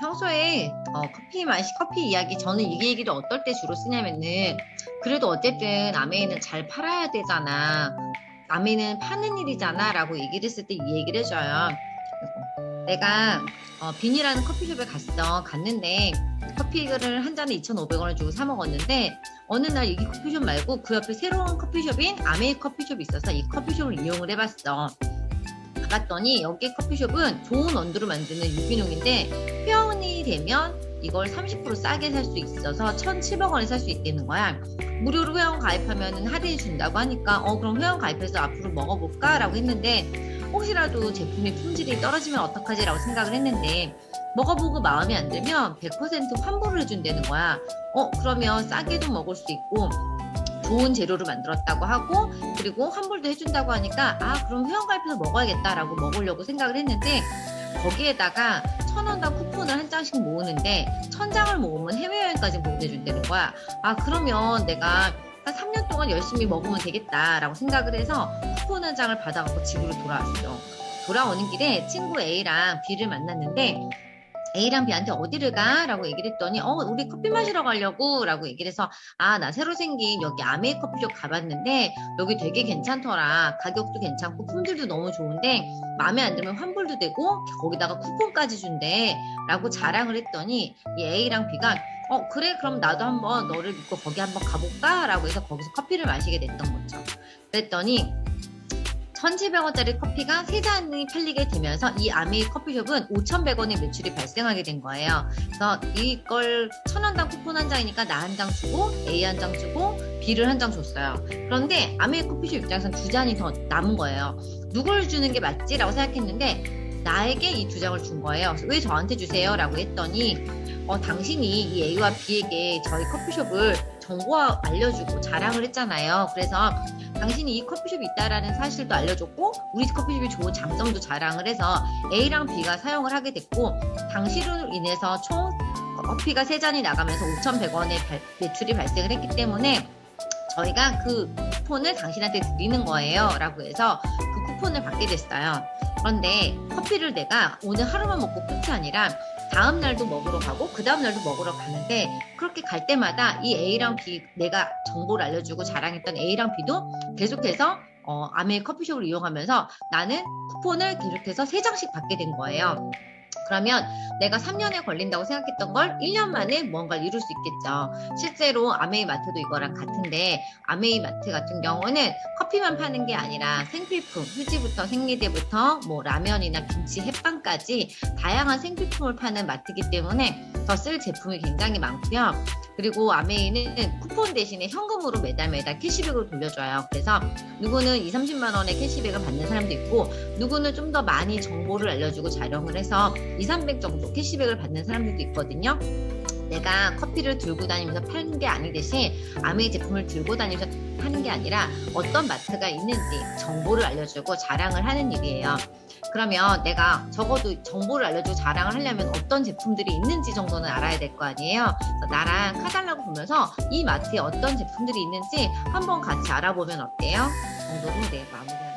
평소에 어, 커피 맛이 커피 이야기 저는 이 얘기를 어떨 때 주로 쓰냐면은 그래도 어쨌든 아메이는 잘 팔아야 되잖아. 아메이는 파는 일이잖아 라고 얘기를 했을 때 이 얘기를 해줘요. 내가 어, 빈이라는 커피숍에 갔어. 갔는데 커피를 한 잔에 2,500원을 주고 사 먹었는데 어느 날 이 커피숍 말고 그 옆에 새로운 커피숍인 아메이 커피숍이 있어서 이 커피숍을 이용을 해봤어. 가봤더니 여기 커피숍은 좋은 원두로 만드는 유기농인데 회원이 되면 이걸 30% 싸게 살 수 있어서 1,700 원에 살 수 있다는 거야. 무료로 회원 가입하면 할인 준다고 하니까 어 그럼 회원 가입해서 앞으로 먹어볼까라고 했는데 혹시라도 제품의 품질이 떨어지면 어떡하지라고 생각을 했는데 먹어보고 마음에 안 들면 100% 환불을 해준다는 거야. 어 그러면 싸게도 먹을 수 있고 좋은 재료로 만들었다고 하고 그리고 환불도 해준다고 하니까 아 그럼 회원 가입해서 먹어야겠다라고 먹으려고 생각을 했는데 거기에다가 천 원당 쿠폰을 한 장씩 모으는데 천 장을 모으면 해외여행까지 보내준다는 거야. 아 그러면 내가 한 3년 동안 열심히 먹으면 되겠다라고 생각을 해서 쿠폰 한 장을 받아갖고 집으로 돌아왔어. 돌아오는 길에 친구 A랑 B를 만났는데 A랑 B한테 어디를 가? 라고 얘기를 했더니 어 우리 커피 마시러 가려고 라고 얘기를 해서 아 나 새로 생긴 여기 아메이 커피숍 가봤는데 여기 되게 괜찮더라 가격도 괜찮고 품질도 너무 좋은데 마음에 안 들면 환불도 되고 거기다가 쿠폰까지 준대 라고 자랑을 했더니 이 A랑 B가 어 그래 그럼 나도 한번 너를 믿고 거기 한번 가볼까? 라고 해서 거기서 커피를 마시게 됐던 거죠 그랬더니 1,700원짜리 커피가 3잔이 팔리게 되면서 이 아메이 커피숍은 5,100원의 매출이 발생하게 된 거예요. 그래서 이걸 1,000원당 쿠폰 한 장이니까 나 한 장 주고 A 한 장 주고 B를 한 장 줬어요. 그런데 아메이 커피숍 입장에서는 두 잔이 더 남은 거예요. 누굴 주는 게 맞지라고 생각했는데 나에게 이 두 장을 준 거예요. 왜 저한테 주세요? 라고 했더니 어, 당신이 이 A와 B에게 저희 커피숍을 정보 알려주고 자랑을 했잖아요. 그래서 당신이 이 커피숍이 있다라는 사실도 알려줬고 우리 커피숍이 좋은 장점도 자랑을 해서 A랑 B가 사용을 하게 됐고 당신으로 인해서 총 커피가 세 잔이 나가면서 5,100원의 매출이 발생을 했기 때문에 저희가 그 쿠폰을 당신한테 드리는 거예요. 라고 해서 그 쿠폰을 받게 됐어요. 그런데 커피를 내가 오늘 하루만 먹고 끝이 아니라 다음 날도 먹으러 가고 그 다음 날도 먹으러 가는데 그렇게 갈 때마다 이 A랑 B 내가 정보를 알려주고 자랑했던 A랑 B도 계속해서 어, 아메 커피숍을 이용하면서 나는 쿠폰을 계속해서 세장씩 받게 된 거예요. 그러면 내가 3년에 걸린다고 생각했던 걸 1년 만에 뭔가를 이룰 수 있겠죠. 실제로 아메이 마트도 이거랑 같은데 아메이 마트 같은 경우는 커피만 파는 게 아니라 생필품, 휴지부터 생리대부터 뭐 라면이나 김치, 햇반까지 다양한 생필품을 파는 마트이기 때문에 더 쓸 제품이 굉장히 많고요. 그리고 아메이는 쿠폰 대신에 현금으로 매달 매달 캐시백을 돌려줘요. 그래서 누구는 2, 30만 원의 캐시백을 받는 사람도 있고 누구는 좀 더 많이 정보를 알려주고 자령을 해서 2, 300 정도 캐시백을 받는 사람들도 있거든요. 내가 커피를 들고 다니면서 파는 게 아니듯이 아메이 제품을 들고 다니면서 하는 게 아니라 어떤 마트가 있는지 정보를 알려주고 자랑을 하는 일이에요. 그러면 내가 적어도 정보를 알려주고 자랑을 하려면 어떤 제품들이 있는지 정도는 알아야 될 거 아니에요. 나랑 카달라고 보면서 이 마트에 어떤 제품들이 있는지 한번 같이 알아보면 어때요? 정도로 네, 마무리합니다.